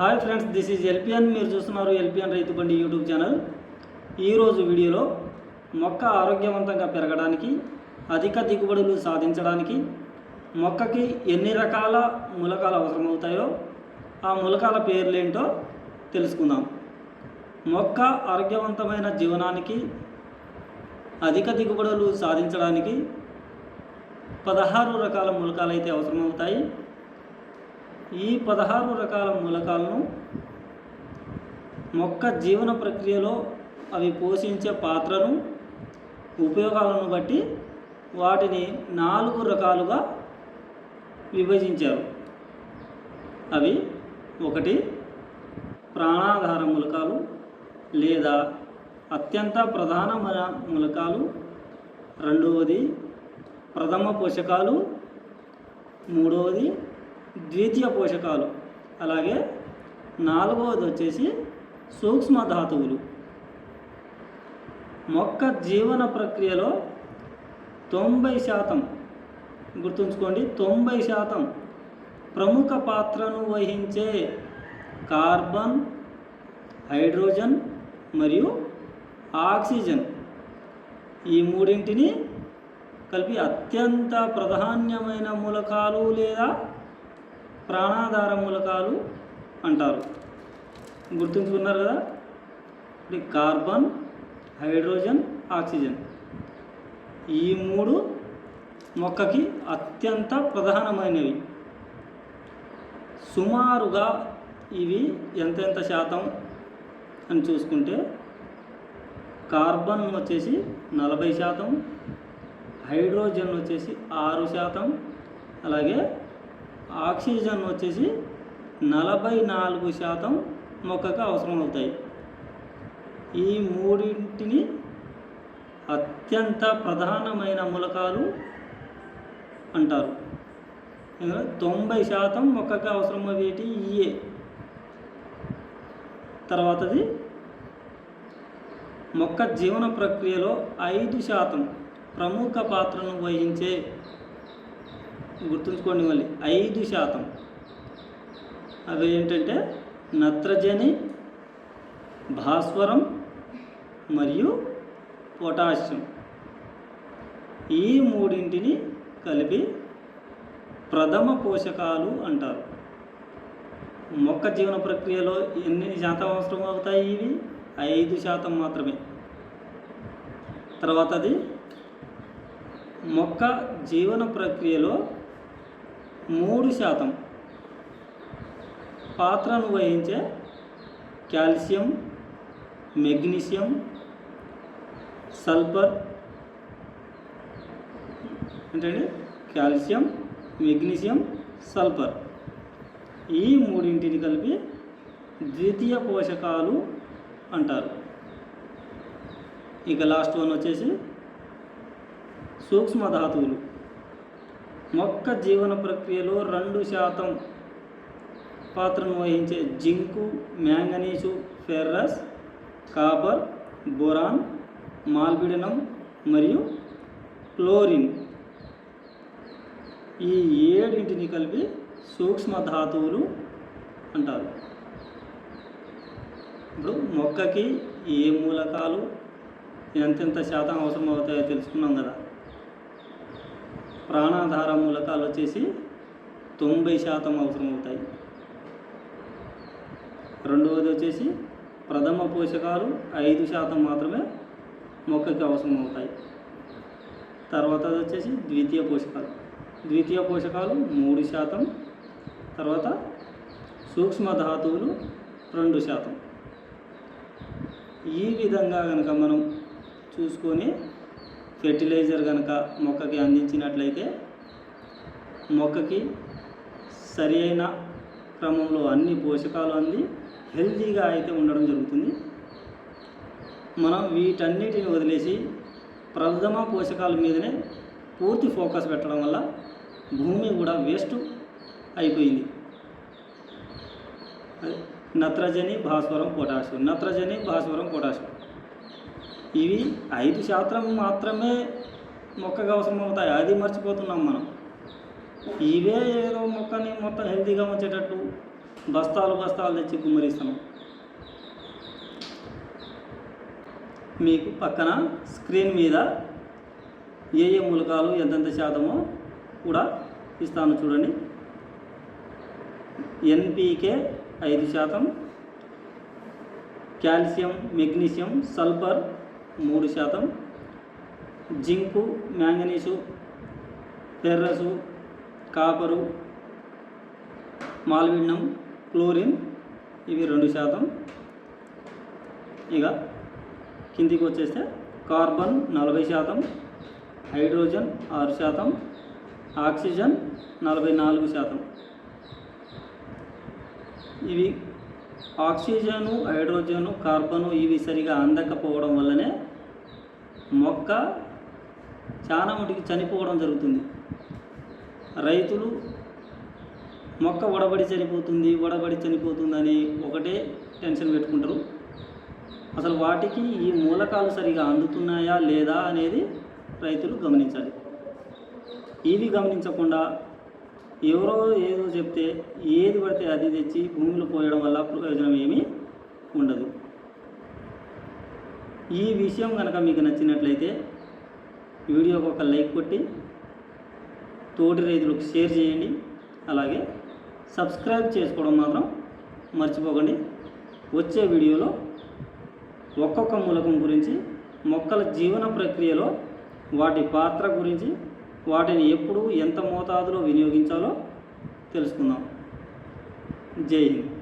Hi friends this is LPN. మీరు చూస్తున్నారు LPN రైతు బండి యూట్యూబ్ ఛానల్. ఈరోజు వీడియోలో మొక్క ఆరోగ్యవంతంగా పెరగడానికి అధిక దిగుబడులు సాధించడానికి మొక్కకి ఎన్ని రకాల మూలకాలు అవసరమవుతాయో ఆ మూలకాల పేర్లేంటో తెలుసుకుందాం. మొక్క ఆరోగ్యవంతమైన జీవనానికి అధిక దిగుబడులు సాధించడానికి పదహారు రకాల మూలకాలు అయితే అవసరమవుతాయి. ఈ పదహారు రకాల మూలకాలను మొక్క జీవన ప్రక్రియలో అవి పోషించే పాత్రను ఉపయోగాలను బట్టి వాటిని నాలుగు రకాలుగా విభజించారు. అవి ఒకటి ప్రాణాధార మూలకాలు లేదా అత్యంత ప్రధానమైన మూలకాలు. రెండవది ప్రథమ పోషకాలు. మూడవది ద్వితీయ పోషకాలు. అలాగే నాలుగవది వచ్చేసి సూక్ష్మ ధాతువులు. మొక్క జీవన ప్రక్రియలో తొంభై శాతం గుర్తుంచుకోండి తొంభై శాతం ప్రముఖ పాత్రను వహించే కార్బన్ హైడ్రోజన్ మరియు ఆక్సిజన్. ఈ మూడింటిని కలిపి అత్యంత ప్రాధాన్యమైన మూలకాలు లేదా ప్రాణాధార మూలకాలు అంటారు. గుర్తుంచుకున్నారు కదా? ఇప్పుడు కార్బన్ హైడ్రోజన్ ఆక్సిజన్. ఈ మూడు మొక్కకి అత్యంత ప్రధానమైనవి. సుమారుగా ఇవి ఎంతెంత శాతం అని చూసుకుంటే కార్బన్ వచ్చేసి నలభై శాతం హైడ్రోజన్ వచ్చేసి ఆరు శాతం అలాగే ఆక్సిజన్ వచ్చేసి నలభై నాలుగు శాతం మొక్కకు అవసరం అవుతాయి ఈ మూడింటిని అత్యంత ప్రధానమైన మూలకాలు అంటారు. తొంభై శాతం మొక్కకు అవసరమయ్యేటి ఇయే. తర్వాతది మొక్క జీవన ప్రక్రియలో ఐదు శాతం ప్రముఖ పాత్రను వహించే గుర్తుంచుకోండి మళ్ళీ. ఐదు శాతం. అవి ఏంటంటే నత్రజని భాస్వరం మరియు పొటాషియం. ఈ మూడింటిని కలిపి ప్రథమ పోషకాలు అంటారు. మొక్క జీవన ప్రక్రియలో ఎన్ని శాతం అవసరం అవుతాయి ఇవి? ఐదు శాతం మాత్రమే. తర్వాతది మొక్క జీవన ప్రక్రియలో మూడు శాతం. పాత్రను వహించే కాల్షియం మెగ్నీషియం సల్ఫర్ ఏంటండి? Calcium magnesium sulphur. ఈ మూడింటిని కలిపి ద్వితీయ పోషకాలు అంటారు. ఇక లాస్ట్ వన్ వచ్చేసి సూక్ష్మ ధాతువులు మొక్క జీవన ప్రక్రియలో రెండు శాతం పాత్రను వహించే zinc manganese ferrous copper boron molybdenum మరియు క్లోరిన్. ఈ ఏడింటిని కలిపి సూక్ష్మ ధాతువులు అంటారు. ఇప్పుడు మొక్కకి ఏ మూలకాలు ఎంతెంత శాతం అవసరం అవుతాయో తెలుసుకున్నాం కదా. ప్రాణాధార మూలకాలు వచ్చేసి తొంభై శాతం అవసరం అవుతాయి. రెండవది వచ్చేసి ప్రథమ పోషకాలు ఐదు శాతం మాత్రమే మొక్కకి అవసరం అవుతాయి. తర్వాత వచ్చేసి ద్వితీయ పోషకాలు. ద్వితీయ పోషకాలు మూడు శాతం తర్వాత సూక్ష్మ ధాతువులు రెండు శాతం. ఈ విధంగా కనుక మనం చూసుకొని ఫెర్టిలైజర్ కనుక మొక్కకి అందించినట్లయితే మొక్కకి సరి అయిన క్రమంలో అన్ని పోషకాలు అంది హెల్తీగా అయితే ఉండడం జరుగుతుంది. మనం వీటన్నిటిని వదిలేసి ప్రథమ పోషకాల మీదనే పూర్తి ఫోకస్ పెట్టడం వల్ల భూమి కూడా వేస్ట్ అయిపోయింది. నత్రజని భాస్వరం పొటాషియం. నత్రజని భాస్వరం పొటాషియం. ఇవి ఐదు శాతం మాత్రమే మొక్కగా అవసరం అవుతాయి. అది మర్చిపోతున్నాం మనం. ఇవే ఏదో మొక్కని మొత్తం హెల్తీగా ఉంచేటట్టు బస్తాలు బస్తాలు తెచ్చి కుమ్మరిస్తున్నాం. మీకు పక్కన స్క్రీన్ మీద ఏ ఏ మూలకాలు ఎంతెంత శాతమో కూడా ఇస్తాను చూడండి. ఎన్పికే ఐదు శాతం. కాల్షియం మెగ్నీషియం సల్ఫర్ మూడు శాతం. జింకు మ్యాంగనీసు ఫెర్రసు కాపరు మాల్విన్నం క్లోరిన్ ఇవి రెండు శాతం. ఇక కిందికి వచ్చేస్తే కార్బన్ నలభై శాతం హైడ్రోజన్ ఆరు శాతం ఆక్సిజన్ నలభై నాలుగు శాతం. ఇవి ఆక్సిజను హైడ్రోజను కార్బను ఇవి సరిగా అందకపోవడం వల్లనే మొక్క చాలా మటుకు చనిపోవడం జరుగుతుంది. రైతులు మొక్క వడబడి చనిపోతుంది వడబడి చనిపోతుందని ఒకటే టెన్షన్ పెట్టుకుంటారు. అసలు వాటికి ఈ మూలకాలు సరిగా అందుతున్నాయా లేదా అనేది రైతులు గమనించాలి. ఇవి గమనించకుండా ఎవరో ఏదో చెప్తే ఏది పడితే అది తెచ్చి భూమిలో పోయడం వల్ల ప్రయోజనం ఏమీ ఉండదు. ఈ విషయం కనుక మీకు నచ్చినట్లయితే వీడియోకి ఒక లైక్ కొట్టి తోటి రైతులకు షేర్ చేయండి. అలాగే సబ్స్క్రైబ్ చేసుకోవడం మాత్రం మర్చిపోకండి. వచ్చే వీడియోలో ఒక్కొక్క మూలకం గురించి మొక్కల జీవన ప్రక్రియలో వాటి పాత్ర గురించి వాటిని ఎప్పుడు ఎంత మోతాదులో వినియోగించాలో తెలుసుకుందాం. జై హింద్.